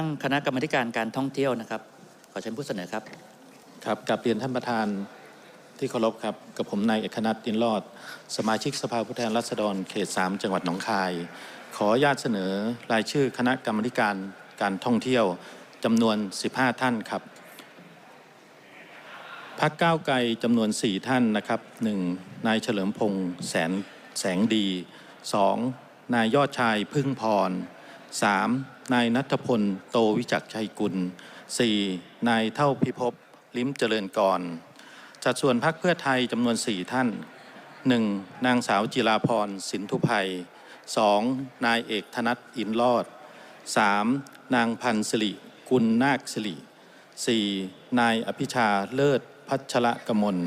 ตั้งคณะกรรมการการท่องเที่ยวนะครับ ขอเชิญผู้เสนอครับ ครับกับเรียนท่านประธานที่เคารพครับ กับผมนายเอกนัทดินรอด สมาชิกสภาผู้แทนราษฎรเขต 3 จังหวัดหนองคาย ขออนุญาตเสนอรายชื่อคณะกรรมการการท่องเที่ยวจำนวน 15 ท่านครับพักก้าวไกลจำนวน 4 ท่านนะครับ 1. นายเฉลิมพงษ์แสนแสงดี 2. นายยอดชายพึ่งพร 3. นายนัทพลโตวิจักชัยกุล 4. นายเท่าพิภพลิ้มเจริญกรจัดส่วนพักเพื่อไทยจำนวน 4 ท่าน 1. นางสาวจิราพรสินทุภัย 2. นายเอกธนัทอินรอด 3. นางพันสิริกุลนาคสิริ 4. นายอภิชาเลิศพัชระกมล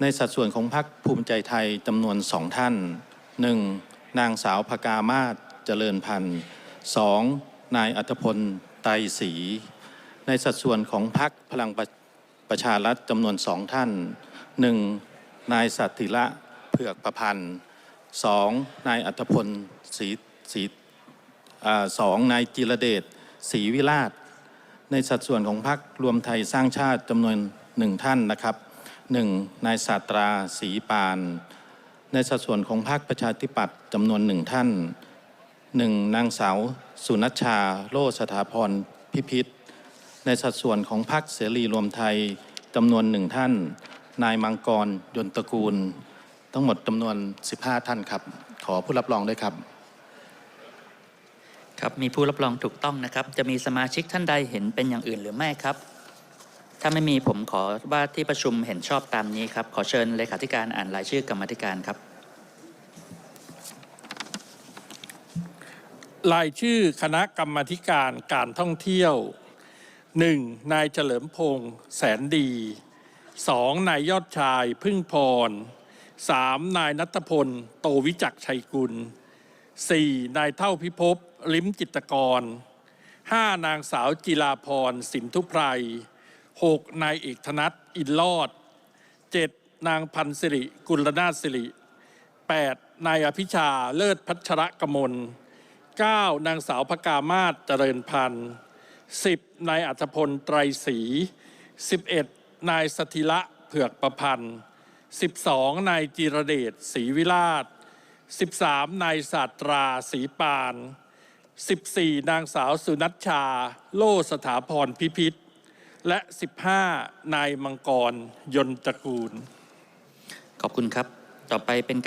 ในสัดส่วนของพรรคภูมิใจไทยจำนวนสองท่าน 1. นางสาวพกามาศเจริญพันธ์ 2. นายอัธพลไตรศรีในสัดส่วนของพรรคพลังประประชารัฐจำนวนสองท่าน 1. นายสัตติละเผือกประพันธ์ 2. นายอัธพลศรีศรีสองนายจิรเดชศรีวิราช ในสัดส่วนของพรรครวมไทยสร้างชาติจำนวนหนึ่งท่านนะครับหนึ่งนายศาสตราศรีปาน ในสัดส่วนของพรรคประชาธิปัตย์จำนวนหนึ่งท่าน หนึ่งนางสาวสุนัชชา โลสถาพรพิพิธ ในสัดส่วนของพรรคเสรีรวมไทยจำนวนหนึ่งท่าน นายมังกร ยนตระกูล ทั้งหมดจำนวน 15 ท่านครับ ขอผู้รับรองด้วยครับ ครับมีผู้รับรองถูกต้องนะครับ จะมีสมาชิกท่านใดเห็นเป็นอย่างอื่นหรือไม่ครับ ถ้าไม่มีผมขอว่าที่ประชุมเห็นชอบตามนี้ครับ ขอเชิญเลขาธิการอ่านรายชื่อกรรมธิการครับ รายชื่อคณะกรรมธิการการท่องเที่ยว 1. นายเฉลิมพงษ์แสนดี 2. นายยอดชายพึ่งพร 3. นายนัทพล โตวิจักชัยกุล 4. นายเท่าพิภพลิ้มจิตรกร 5. นางสาวจิราพรสินทุไพร 6. นายเอกธนัทอินลอด 7. นางพันสิริกุลนาถสิริ 8. นายอภิชาเลิศพัชระกมล 9. นางสาวพกามาศเจริญพันธ์ 10. นายอัธพลไตรศรี 11. นายสถิระเผือกประพันธ์ 12. นายจิรเดชศรีวิราช 13. นายศาสตราศรีปาน 14. นางสาวสุนัชชา โลสถาพรพิพิธ และ 15. นายมังกร ยนตระกูล ขอบคุณครับ ต่อไปเป็น